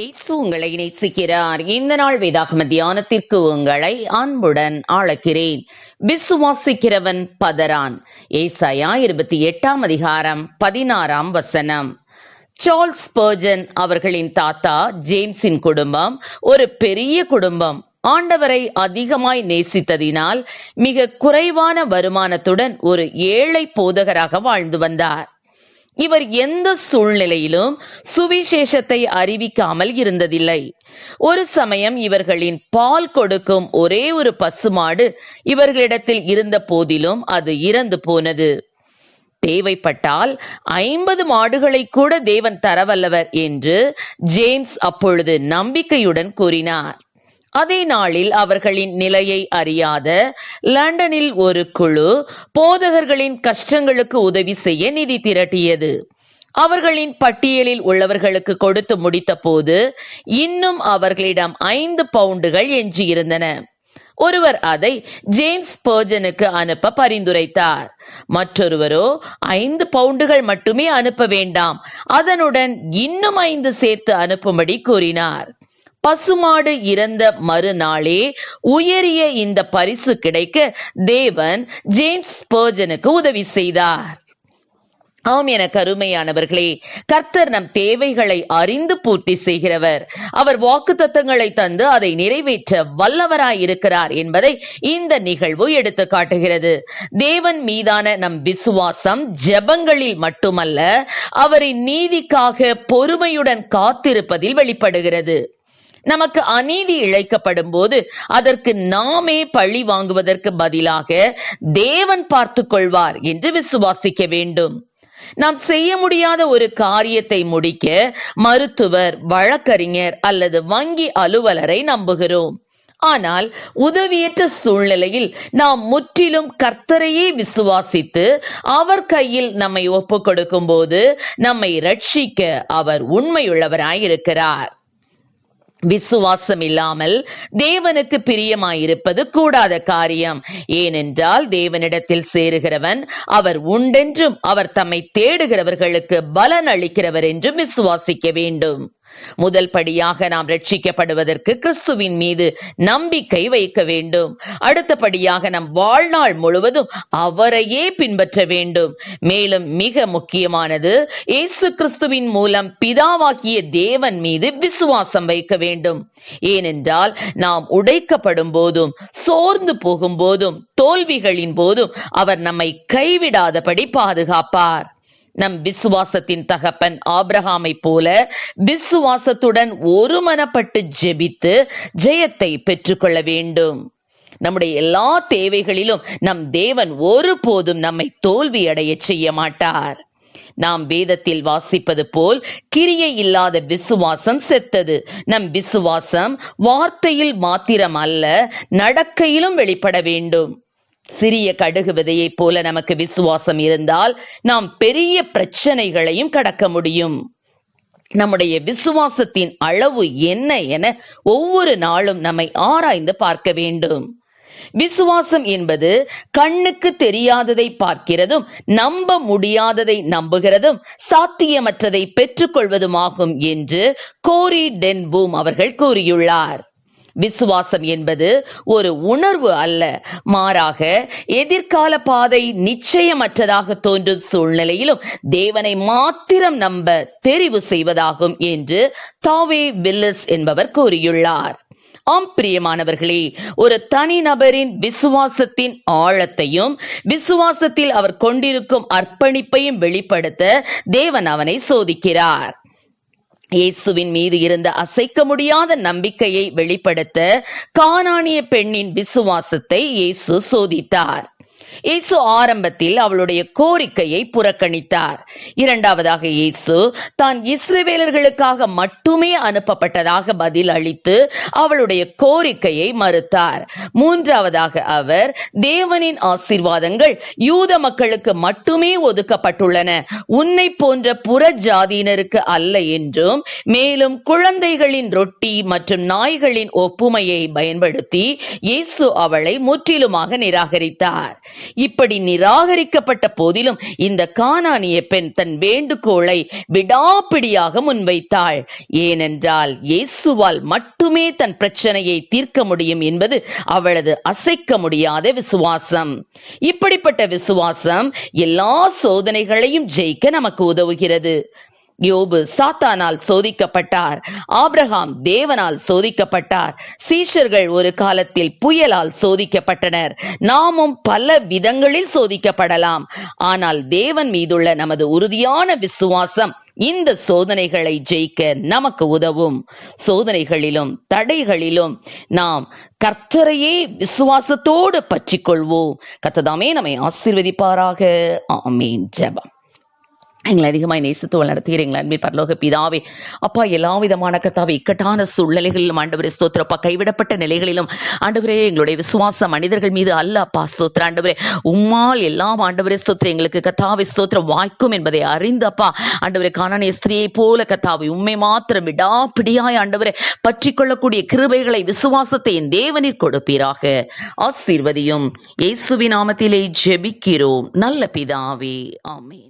இயேசு உங்களை நேசிக்கிறார் இந்த நாள் வேதாகம தியானத்திற்கு உங்களை அன்புடன் அழைக்கிறேன். விசுவாசிக்கிறவன் பதறான். ஏசாயா இருபத்தி எட்டாம் அதிகாரம் பதினாறாம் வசனம். சார்ல்ஸ் பர்ஜன் அவர்களின் தாத்தா ஜேம்ஸின் குடும்பம் ஒரு பெரிய குடும்பம். ஆண்டவரை அதிகமாய் நேசித்ததினால் மிக குறைவான வருமானத்துடன் ஒரு ஏழை போதகராக வாழ்ந்து வந்தார். இவர் எந்த சூழ்நிலையிலும் சுவிசேஷத்தை அறிவிக்காமல் இருந்ததில்லை. ஒரு சமயம் இவர்களின் பால் கொடுக்கும் ஒரே ஒரு பசுமாடு இவர்களிடத்தில் இருந்த போதிலும் அது இறந்து போனது. தேவைப்பட்டால் ஐம்பது மாடுகளை கூட தேவன் தரவல்லவர் என்று ஜேம்ஸ் அப்பொழுது நம்பிக்கையுடன் கூறினார். அதே நாளில் அவர்களின் நிலையை அறியாத லண்டனில் ஒரு குழு போதகர்களின் கஷ்டங்களுக்கு உதவி செய்ய நிதி திரட்டியது. அவர்களின் பட்டியலில் உள்ளவர்களுக்கு கொடுத்து முடித்த போது இன்னும் அவர்களிடம் ஐந்து பவுண்டுகள் எஞ்சியிருந்தன. ஒருவர் அதை ஜேம்ஸ் பர்ஜனுக்கு அனுப்ப பரிந்துரைத்தார். மற்றொருவரோ ஐந்து பவுண்டுகள் மட்டுமே அனுப்ப வேண்டாம். அதனுடன் இன்னும் ஐந்து சேர்த்து அனுப்பும்படி கூறினார். பசுமாடு இறந்த மறுநாளே உயரிய இந்த பரிசு கிடைக்க தேவன் ஜேம்ஸ் பர்ஜனுக்கு உதவி செய்தார். ஆம் என கருமையானவர்களே கர்த்தர் நம் தேவைகளை அறிந்து பூர்த்தி செய்கிறவர். அவர் வாக்கு தத்தங்களை தந்து அதை நிறைவேற்ற வல்லவராய் இருக்கிறார் என்பதை இந்த நிகழ்வு எடுத்து காட்டுகிறது. தேவன் மீதான நம் விசுவாசம் ஜெபங்களில் மட்டுமல்ல அவரின் நீதிக்காக பொறுமையுடன் காத்திருப்பதில் வெளிப்படுகிறது. நமக்கு அநீதி இழைக்கப்படும் போது அதற்கு நாமே பழி வாங்குவதற்கு பதிலாக தேவன் பார்த்து கொள்வார் என்று விசுவாசிக்க வேண்டும். நாம் செய்ய முடியாத ஒரு காரியத்தை முடிக்க மருத்துவர் வழக்கறிஞர் அல்லது வங்கி அலுவலரை நம்புகிறோம். ஆனால் உதவியற்ற சூழ்நிலையில் நாம் முற்றிலும் கர்த்தரையே விசுவாசித்து அவர் கையில் நம்மை ஒப்புக் கொடுக்கும் போது நம்மை ரட்சிக்க அவர் உண்மையுள்ளவராயிருக்கிறார். விசுவாசம் இல்லாமல் தேவனுக்கு பிரியமாயிருப்பது கூடாத காரியம். ஏனென்றால் தேவனிடத்தில் சேருகிறவன் அவர் உண்டென்றும் அவர் தம்மை தேடுகிறவர்களுக்கு பலன் அளிக்கிறவர் என்றும் விசுவாசிக்க வேண்டும். முதல் படியாக நாம் ரட்சிக்கப்படுவதற்கு கிறிஸ்துவின் மீது நம்பிக்கை வைக்க வேண்டும். அடுத்தபடியாக நம் வாழ்நாள் முழுவதும் அவரையே பின்பற்ற வேண்டும். மேலும் மிக முக்கியமானது இயேசு கிறிஸ்துவின் மூலம் பிதாவாகிய தேவன் மீது விசுவாசம் வைக்க வேண்டும். ஏனென்றால் நாம் உடைக்கப்படும் போதும் சோர்ந்து போகும் போதும் தோல்விகளின் போதும் அவர் நம்மை கைவிடாதபடி பாதுகாப்பார். நம் விசுவாசத்தின் தகப்பன் ஆபிரகாமை போல விசுவாசத்துடன் ஒருமனப்பட்டு ஜெபித்து ஜெயத்தை பெற்றுக்கொள்ள வேண்டும். நம்முடைய எல்லா தேவைகளிலும் நம் தேவன் ஒருபோதும் நம்மை தோல்வி அடைய செய்ய மாட்டார். நாம் வேதத்தில் வாசிப்பது போல் கிரியை இல்லாத விசுவாசம் செத்தது. நம் விசுவாசம் வார்த்தையில் மாத்திரம் அல்ல நடக்கையிலும் வெளிப்பட வேண்டும். சிறிய கடுகு விதையைப் போல நமக்கு விசுவாசம் இருந்தால் நாம் பெரிய பிரச்சனைகளையும் கடக்க முடியும். நம்முடைய விசுவாசத்தின் அளவு என்ன என ஒவ்வொரு நாளும் நம்மை ஆராய்ந்து பார்க்க வேண்டும். விசுவாசம் என்பது கண்ணுக்கு தெரியாததை பார்க்கிறதும் நம்ப முடியாததை நம்புகிறதும் சாத்தியமற்றதை பெற்றுக்கொள்வதுமாகும் என்று கோரி டென்பூம் அவர்கள் கூறியுள்ளார். விசுவாசம் என்பது ஒரு உணர்வு அல்ல. மாறாக எதிர்கால பாதை நிச்சயமற்றதாக தோன்றும் சூழ்நிலையிலும் தேவனை மாத்திரம் நம்ப தெரிவு செய்வதாகும் என்று தாவே வில்லஸ் என்பவர் கூறியுள்ளார். ஆம் பிரியமானவர்களே ஒரு தனிநபரின் விசுவாசத்தின் ஆழத்தையும் விசுவாசத்தில் அவர் கொண்டிருக்கும் அர்ப்பணிப்பையும் வெளிப்படுத்த தேவன் அவனை சோதிக்கிறார். இயேசுவின் மீது இருந்த அசைக்க முடியாத நம்பிக்கையை வெளிப்படுத்த கானானிய பெண்ணின் விசுவாசத்தை இயேசு சோதித்தார். இயேசு ஆரம்பத்தில் அவளுடைய கோரிக்கையை புறக்கணித்தார். இரண்டாவதாக இயேசு தான் இஸ்ரேவேலர்களுக்காக மட்டுமே அனுப்பப்பட்டதாக பதில் அளித்து அவளுடைய கோரிக்கையை மறுத்தார். மூன்றாவதாக அவர் தேவனின் ஆசீர்வாதங்கள் யூத மக்களுக்கு மட்டுமே ஒதுக்கப்பட்டுள்ளன. உன்னை போன்ற புற ஜாதியினருக்கு அல்ல என்றும் மேலும் குழந்தைகளின் ரொட்டி மற்றும் நாய்களின் ஒப்புமையை பயன்படுத்தி இயேசு அவளை முற்றிலுமாக நிராகரித்தார். இப்படி நிராகரிக்கப்பட்ட போதிலும் இந்த கானானிய பெண் தன் வேண்டுகோளை விடாப்பிடியாக முன்வைத்தாள். ஏனென்றால் இயேசுவால் மட்டுமே தன் பிரச்சனையை தீர்க்க முடியும் என்பது அவளது அசைக்க முடியாத விசுவாசம். இப்படிப்பட்ட விசுவாசம் எல்லா சோதனைகளையும் ஜெயிக்க நமக்கு உதவுகிறது. யோபு சாத்தானால் சோதிக்கப்பட்டார். ஆப்ரஹாம் தேவனால் சோதிக்கப்பட்டார். சீஷர்கள் ஒரு காலத்தில் புயலால் சோதிக்கப்பட்டனர். நாமும் பல விதங்களில் சோதிக்கப்படலாம். ஆனால் தேவன் மீதுள்ள நமது உறுதியான விசுவாசம் இந்த சோதனைகளை ஜெயிக்க நமக்கு உதவும். சோதனைகளிலும் தடைகளிலும் நாம் கர்த்தரையே விசுவாசத்தோடு பற்றிக்கொள்வோம். கத்ததாமே நம்மை ஆசிர்வதிப்பாராக. ஆமீன். ஜெபம். எங்களை அதிகமாய் நேசித்து வளர்த்தீர் எங்கள் அன்பில் பரலோக பிதாவே. அப்பா எல்லா விதமான கத்தாவை இக்கட்டான சூழ்நிலைகளிலும் ஆண்டவரே ஸ்தோத்திரப்பா. கைவிடப்பட்ட நிலைகளிலும் ஆண்டவரே எங்களுடைய விசுவாச மனிதர்கள் மீது அல்ல அப்பா ஸ்தோத்திர ஆண்டவரே உம்மால் எல்லாம் ஆண்டவரே ஸ்தோத்திரம். எங்களுக்கு கத்தாவை ஸ்தோத்திரம் வாய்க்கும் என்பதை அறிந்து அப்பா ஆண்டவரே காணானிய ஸ்திரியை போல கத்தாவை உண்மை மாத்திரம் விடாப்பிடியாய் ஆண்டவரே பற்றி கொள்ளக்கூடிய கிருபைகளை விசுவாசத்தை என் தேவனில் கொடுப்பீராக. ஆசீர்வதியும். இயேசுவின் நாமத்திலே ஜெபிக்கிறோம். நல்ல பிதாவே. ஆமே